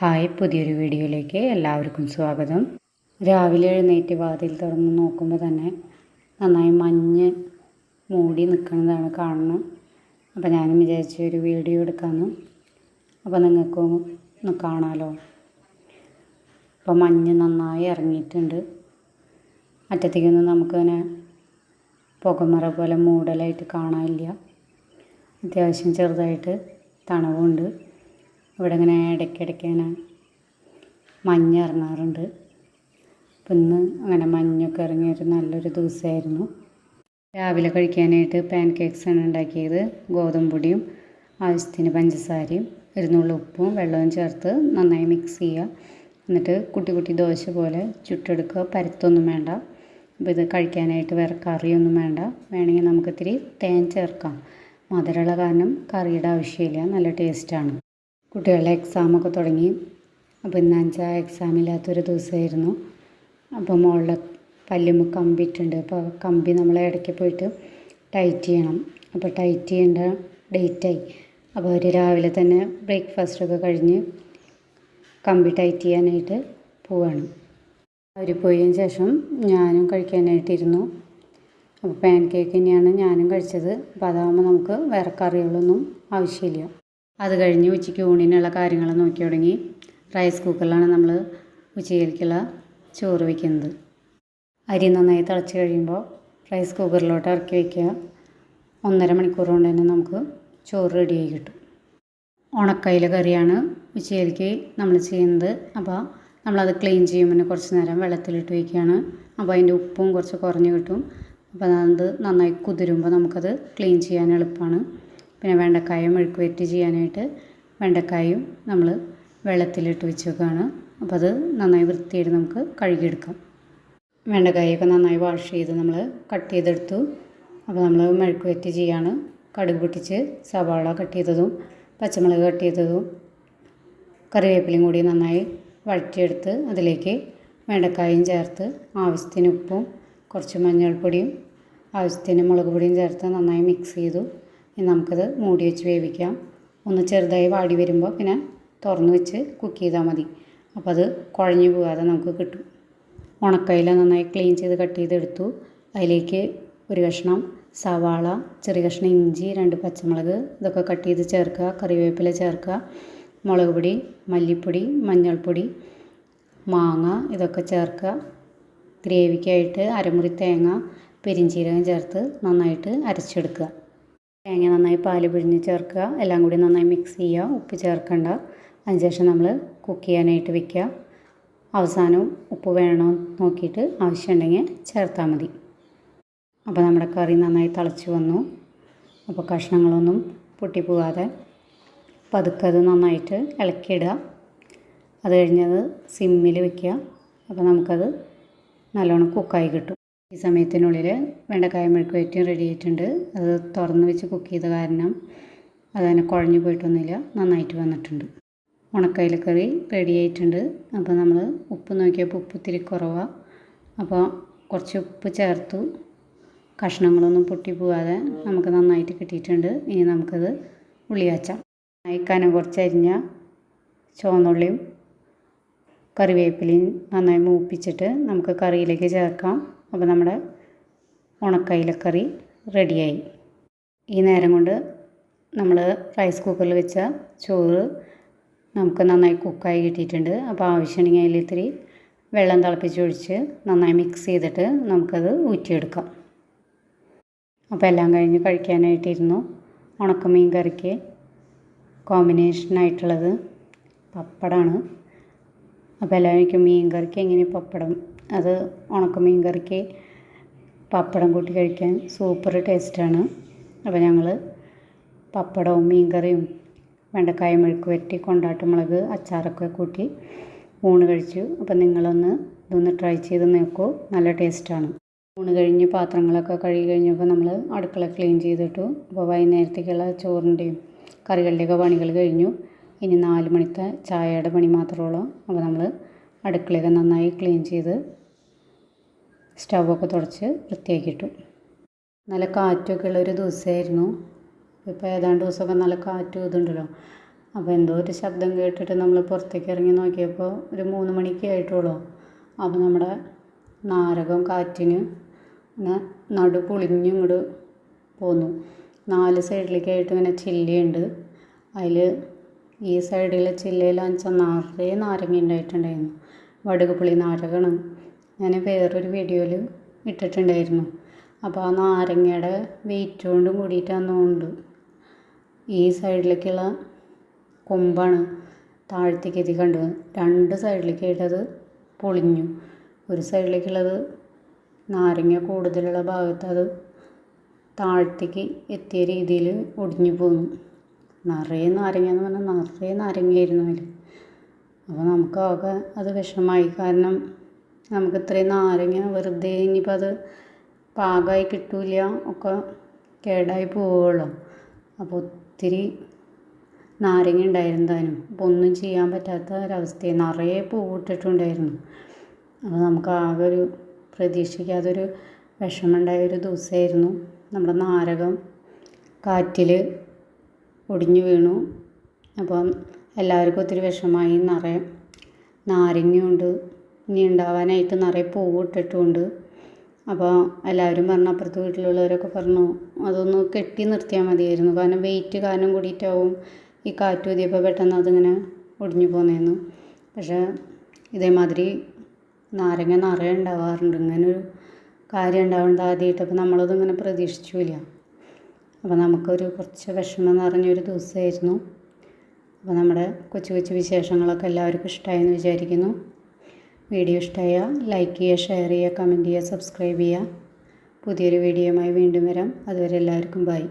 Hi പുതിയൊരു വീഡിയോയിലേക്ക് എല്ലാവർക്കും സ്വാഗതം. രാവിലെ എഴുന്നേറ്റ് വാതിൽ തുറന്ന് നോക്കുമ്പോൾ തന്നെ നന്നായി മഞ്ഞ് മൂടി നിൽക്കുന്നതാണ് കാണുന്നത്. അപ്പോൾ ഞാനും വിചാരിച്ചു ഒരു വീഡിയോ എടുക്കാമെന്ന് അപ്പോൾ നിങ്ങൾക്കും ഒന്ന് കാണാമല്ലോ അപ്പോൾ മഞ്ഞ് നന്നായി ഇറങ്ങിയിട്ടുണ്ട്. അറ്റത്തേക്കൊന്നും നമുക്കങ്ങനെ പുകമറ പോലെ മൂടലായിട്ട് കാണാനില്ല. അത്യാവശ്യം ചെറുതായിട്ട് തണവുണ്ട്. ഇവിടെ ഇങ്ങനെ ഇടയ്ക്കിടയ്ക്ക് ഇങ്ങനെ മഞ്ഞ് ഇറങ്ങാറുണ്ട് അപ്പം ഇന്ന് അങ്ങനെ മഞ്ഞൊക്കെ ഇറങ്ങിയൊരു നല്ലൊരു ദിവസമായിരുന്നു. രാവിലെ കഴിക്കാനായിട്ട് പാൻ കേക്ക്സാണ് ഉണ്ടാക്കിയത്. ഗോതമ്പ് പൊടിയും ആവശ്യത്തിന് പഞ്ചസാരയും ഇരുന്നുള്ള ഉപ്പും വെള്ളവും ചേർത്ത് നന്നായി മിക്സ് ചെയ്യുക. എന്നിട്ട് കുട്ടി കുട്ടി ദോശ പോലെ ചുട്ടെടുക്കുക. പരത്തൊന്നും വേണ്ട. അപ്പോൾ ഇത് കഴിക്കാനായിട്ട് വേറെ കറിയൊന്നും വേണ്ട. വേണമെങ്കിൽ നമുക്കിത്തിരി തേൻ ചേർക്കാം. മധുരമുള്ള കാരണം കറിയുടെ ആവശ്യമില്ല. നല്ല ടേസ്റ്റാണ് കുട്ടികളുടെ എക്സാമൊക്കെ തുടങ്ങി. അപ്പോൾ ഇന്ന് അഞ്ചാ എക്സാം ഇല്ലാത്തൊരു ദിവസമായിരുന്നു. അപ്പോൾ മുകളിലെ പല്ലുമ്മ കമ്പി ഇട്ടുണ്ട് അപ്പോൾ കമ്പി നമ്മൾ ഇടയ്ക്ക് പോയിട്ട് ടൈറ്റ് ചെയ്യണം. അപ്പോൾ ടൈറ്റ് ചെയ്യേണ്ട ഡേറ്റായി അപ്പോൾ അവർ രാവിലെ തന്നെ ബ്രേക്ക്ഫാസ്റ്റൊക്കെ കഴിഞ്ഞ് കമ്പി ടൈറ്റ് ചെയ്യാനായിട്ട് പോവാണ്. അവർ പോയതിന് ശേഷം ഞാനും കഴിക്കാനായിട്ടിരുന്നു. അപ്പോൾ പാൻ കേക്ക് തന്നെയാണ് ഞാനും കഴിച്ചത്. അപ്പോൾ അതാകുമ്പോൾ നമുക്ക് വേറെ കറികളൊന്നും ആവശ്യമില്ല. അത് കഴിഞ്ഞ് ഉച്ചയ്ക്ക് ഊണിനുള്ള കാര്യങ്ങൾ നോക്കി തുടങ്ങി റൈസ് കുക്കറിലാണ് നമ്മൾ ഉച്ചയിലേക്കുള്ള ചോറ് വയ്ക്കുന്നത് അരി നന്നായി തിളച്ച് കഴിയുമ്പോൾ റൈസ് കുക്കറിലോട്ട് ഇറക്കി വയ്ക്കുക ഒന്നര മണിക്കൂർ കൊണ്ട് തന്നെ നമുക്ക് ചോറ് റെഡിയായി കിട്ടും. ഉണക്കയില കറിയാണ് ഉച്ചയിലേക്ക് നമ്മൾ ചെയ്യുന്നത്. അപ്പോൾ നമ്മളത് ക്ലീൻ ചെയ്യുമ്പോൾ കുറച്ച് നേരം വെള്ളത്തിലിട്ട് വയ്ക്കുകയാണ് അപ്പോൾ അതിന്റെ ഉപ്പും കുറച്ച് കുറഞ്ഞ് കിട്ടും. അപ്പോൾ അത് നന്നായി കുതിരുമ്പോൾ നമുക്കത് ക്ലീൻ ചെയ്യാൻ എളുപ്പമാണ്. പിന്നെ വെണ്ടക്കായും മെഴുക്ക് വരട്ടി ചെയ്യാനായിട്ട് വെണ്ടക്കായും നമ്മൾ വെള്ളത്തിലിട്ട് വെച്ചേക്കാണ്. അപ്പോൾ അത് നന്നായി വൃത്തിയായിട്ട് നമുക്ക് കഴുകിയെടുക്കാം. വെണ്ടക്കായൊക്കെ നന്നായി വാഷ് ചെയ്ത് നമ്മൾ കട്ട് ചെയ്തെടുത്തു. അപ്പോൾ നമ്മൾ മെഴുക്ക് വരട്ടി ചെയ്യാണ്. കടുക് പൊട്ടിച്ച് സവാള കട്ട് ചെയ്തതും പച്ചമുളക് കട്ട് ചെയ്തതും കറിവേപ്പിലയും കൂടി നന്നായി വഴറ്റിയെടുത്ത് അതിലേക്ക് വെണ്ടക്കായും ചേർത്ത് ആവശ്യത്തിന് ഉപ്പും കുറച്ച് മഞ്ഞൾപ്പൊടിയും ആവശ്യത്തിന് മുളക് പൊടിയും ചേർത്ത് നന്നായി മിക്സ് ചെയ്തു. നമുക്കത് മൂടി വെച്ച് വേവിക്കാം. ഒന്ന് ചെറുതായി വാടി വരുമ്പോൾ പിന്നെ തുറന്ന് വെച്ച് കുക്ക് ചെയ്താൽ മതി. അപ്പോൾ അത് കുഴഞ്ഞു പോകാതെ നമുക്ക് കിട്ടും. ഉണക്കയില നന്നായി ക്ലീൻ ചെയ്ത് കട്ട് ചെയ്തെടുത്തു. അതിലേക്ക് ഒരു കഷ്ണം സവാള ചെറിയ കഷ്ണം ഇഞ്ചി രണ്ട് പച്ചമുളക് ഇതൊക്കെ കട്ട് ചെയ്ത് ചേർക്കുക. കറിവേപ്പില ചേർക്കുക. മുളക് പൊടി മല്ലിപ്പൊടി മഞ്ഞൾപ്പൊടി മാങ്ങ ഇതൊക്കെ ചേർക്കുക. ഗ്രേവിക്കായിട്ട് അരമുറി തേങ്ങ പെരിഞ്ചീരകം ചേർത്ത് നന്നായിട്ട് അരച്ചെടുക്കുക. തേങ്ങ നന്നായി പാൽ പിഴിഞ്ഞ് ചേർക്കുക. എല്ലാം കൂടി നന്നായി മിക്സ് ചെയ്യുക. ഉപ്പ് ചേർക്കണ്ട. അതിനുശേഷം നമ്മൾ കുക്ക് ചെയ്യാനായിട്ട് വെക്കുക. അവസാനം ഉപ്പ് വേണോ നോക്കിയിട്ട് ആവശ്യമുണ്ടെങ്കിൽ ചേർത്താൽ മതി. അപ്പോൾ നമ്മുടെ കറി നന്നായി തിളച്ച് വന്നു. അപ്പോൾ കഷ്ണങ്ങളൊന്നും പൊട്ടിപ്പോകാതെ പതുക്കെ അത് നന്നായിട്ട് ഇളക്കിയിടുക. അത് കഴിഞ്ഞത് സിമ്മിൽ വെക്കുക. അപ്പോൾ നമുക്കത് നല്ലോണം കുക്കായി കിട്ടും. ഈ സമയത്തിനുള്ളിൽ വെണ്ടക്കായ മെഴുക്ക് വരട്ടിയും റെഡി ആയിട്ടുണ്ട്. അത് തുറന്ന് വെച്ച് കുക്ക് ചെയ്ത കാരണം അതങ്ങനെ കുഴഞ്ഞു പോയിട്ടൊന്നുമില്ല. നന്നായിട്ട് വന്നിട്ടുണ്ട്. ഉണക്കയില കറി റെഡി ആയിട്ടുണ്ട്. അപ്പോൾ നമ്മൾ ഉപ്പ് നോക്കിയപ്പോൾ ഉപ്പ് ഇത്തിരി കുറവാണ് അപ്പോൾ കുറച്ച് ഉപ്പ് ചേർത്തു. കഷ്ണങ്ങളൊന്നും പൊട്ടി പോവാതെ നമുക്ക് നന്നായിട്ട് കിട്ടിയിട്ടുണ്ട്. ഇനി നമുക്കത് ഉള്ളിയാച്ചാം നന്നായി കുറച്ച് അരിഞ്ഞ ചുവന്നുള്ളിയും കറിവേപ്പിലയും നന്നായി മൂപ്പിച്ചിട്ട് നമുക്ക് കറിയിലേക്ക് ചേർക്കാം. അപ്പോൾ നമ്മുടെ ഉണക്കയിലക്കറി റെഡിയായി. ഈ നേരം കൊണ്ട് നമ്മൾ റൈസ് കുക്കറിൽ വെച്ച ചോറ് നമുക്ക് നന്നായി കുക്കായി കിട്ടിയിട്ടുണ്ട്. അപ്പോൾ ആവശ്യമുണ്ടെങ്കിൽ അതിൽ ഇത്തിരി വെള്ളം തിളപ്പിച്ചൊഴിച്ച് നന്നായി മിക്സ് ചെയ്തിട്ട് നമുക്കത് ഊറ്റിയെടുക്കാം. അപ്പോൾ എല്ലാം കഴിഞ്ഞ് കഴിക്കാനായിട്ടിരുന്നു. ഉണക്കമീൻ കറിക്ക് കോമ്പിനേഷനായിട്ടുള്ളത് പപ്പടമാണ് അപ്പോൾ എല്ലാവർക്കും മീൻ കറിക്ക് എങ്ങനെ പപ്പടം അത് ഉണക്കമീൻ കറിക്ക് പപ്പടം കൂട്ടി കഴിക്കാൻ സൂപ്പർ ടേസ്റ്റാണ് അപ്പോൾ ഞങ്ങൾ പപ്പടവും മീൻ കറിയും വെണ്ടക്കായ മെഴുക്ക് വരട്ടി കൊണ്ടാട്ടമുളക് അച്ചാറൊക്കെ കൂട്ടി ഊണ് കഴിച്ചു. അപ്പം നിങ്ങളൊന്ന് ഇതൊന്ന് ട്രൈ ചെയ്ത് നോക്കൂ. നല്ല ടേസ്റ്റാണ് ഊണ് കഴിഞ്ഞ് പാത്രങ്ങളൊക്കെ കഴുകി കഴിഞ്ഞപ്പോൾ നമ്മൾ അടുക്കള ക്ലീൻ ചെയ്തിട്ടു. അപ്പോൾ വൈകുന്നേരത്തേക്കുള്ള ചോറിന്റെയും കറികളുടെയൊക്കെ പണികൾ കഴിഞ്ഞു. ഇനി നാല് മണിത്തെ ചായയുടെ പണി മാത്രമേ ഉള്ളൂ. അപ്പോൾ നമ്മൾ അടുക്കളയൊക്കെ നന്നായി ക്ലീൻ ചെയ്ത് സ്റ്റൗവൊക്കെ തുടച്ച് വൃത്തിയാക്കിയിട്ടു നല്ല കാറ്റൊക്കെ ഉള്ളൊരു ദിവസമായിരുന്നു. ഇപ്പോൾ ഏതാണ്ട് ദിവസമൊക്കെ നല്ല കാറ്റും ഇതുണ്ടല്ലോ. അപ്പോൾ എന്തോ ഒരു ശബ്ദം കേട്ടിട്ട് നമ്മൾ പുറത്തേക്ക് ഇറങ്ങി നോക്കിയപ്പോൾ ഒരു മൂന്ന് മണിക്ക് ആയിട്ടുള്ളൂ. അപ്പോൾ നമ്മുടെ നാരകം കാറ്റിന് നടു പൊളിഞ്ഞ് ഇങ്ങോട്ട് പോന്നു. നാല് സൈഡിലേക്കായിട്ട് ഇങ്ങനെ ചില്ലയുണ്ട്. അതിൽ ഈ സൈഡിലെ ചില്ലയിലാണെന്ന് വെച്ചാൽ നിറയെ നാരങ്ങ ഉണ്ടായിട്ടുണ്ടായിരുന്നു. വടുകുപുളി നാരകമാണ് ഞാൻ വേറൊരു വീഡിയോയിൽ ഇട്ടിട്ടുണ്ടായിരുന്നു. അപ്പോൾ ആ നാരങ്ങയുടെ വെയിറ്റ് കൊണ്ടും കൂടിയിട്ടാണെന്നുണ്ട് ഈ സൈഡിലേക്കുള്ള കൊമ്പാണ് താഴത്തേക്ക് എത്തി കണ്ടത്. രണ്ട് സൈഡിലേക്കായിട്ടത് പൊളിഞ്ഞു. ഒരു സൈഡിലേക്കുള്ളത് നാരങ്ങ കൂടുതലുള്ള ഭാഗത്ത് അത് താഴത്തേക്ക് എത്തിയ രീതിയിൽ ഒടിഞ്ഞു പോന്നു. നിറയെ നാരങ്ങ എന്ന് പറഞ്ഞാൽ നിറയെ നാരങ്ങയായിരുന്നു അതിൽ അപ്പോൾ നമുക്ക് ആകെ അത് വിഷമമായി കാരണം നമുക്ക് ഇത്രയും നാരങ്ങ വെറുതെ ഇനിയിപ്പോൾ അത് പാകമായി കിട്ടില്ല. ഒക്കെ കേടായി പോവുള്ളൂ. അപ്പോൾ ഒത്തിരി നാരങ്ങ ഉണ്ടായിരുന്നതാനും. അപ്പോൾ ഒന്നും ചെയ്യാൻ പറ്റാത്ത ഒരവസ്ഥയായി നിറയെ പൂവിട്ടിട്ടുണ്ടായിരുന്നു അപ്പോൾ നമുക്ക് ആകെ ഒരു പ്രതീക്ഷിക്കാതൊരു വിഷമമുണ്ടായ ഒരു ദിവസമായിരുന്നു. നമ്മുടെ നാരകം കാറ്റിൽ ഒടിഞ്ഞു വീണു. അപ്പം എല്ലാവർക്കും ഒത്തിരി വിഷമമായി. നിറയെ നാരങ്ങയുണ്ട്. ഇനി ഉണ്ടാവാനായിട്ട് നിറയെ പൂവ് ഇട്ടിട്ടുമുണ്ട്. അപ്പോൾ എല്ലാവരും പറഞ്ഞു അപ്പുറത്ത് വീട്ടിലുള്ളവരൊക്കെ പറഞ്ഞു അതൊന്ന് കെട്ടി നിർത്തിയാൽ മതിയായിരുന്നു. കാരണം വെയിറ്റ് കാരണം കൂടിയിട്ടാവും ഈ കാറ്റ് ഊതിയപ്പോൾ പെട്ടെന്ന് അതിങ്ങനെ ഒടിഞ്ഞു പോന്നേന്നു. പക്ഷേ ഇതേമാതിരി നാരങ്ങ നിറയെ ഉണ്ടാവാറുണ്ട്. ഇങ്ങനെ ഒരു കാര്യം ഉണ്ടാവേണ്ട ആദ്യമായിട്ടപ്പോൾ നമ്മളത് ഇങ്ങനെ പ്രതീക്ഷിച്ചില്ല അപ്പോൾ നമുക്കൊരു കുറച്ച് വിഷമം നിറഞ്ഞൊരു ദിവസമായിരുന്നു. അപ്പോൾ നമ്മുടെ കൊച്ചു കൊച്ചു വിശേഷങ്ങളൊക്കെ എല്ലാവർക്കും ഇഷ്ടമായെന്ന് വിചാരിക്കുന്നു. വീഡിയോ ഇഷ്ടമായാൽ ലൈക്ക് ചെയ്യുക ഷെയർ ചെയ്യുക കമന്റ് ചെയ്യുക സബ്സ്ക്രൈബ് ചെയ്യുക. പുതിയൊരു വീഡിയോയുമായി വീണ്ടും വരാം. അതുവരെ എല്ലാവർക്കും ബൈ.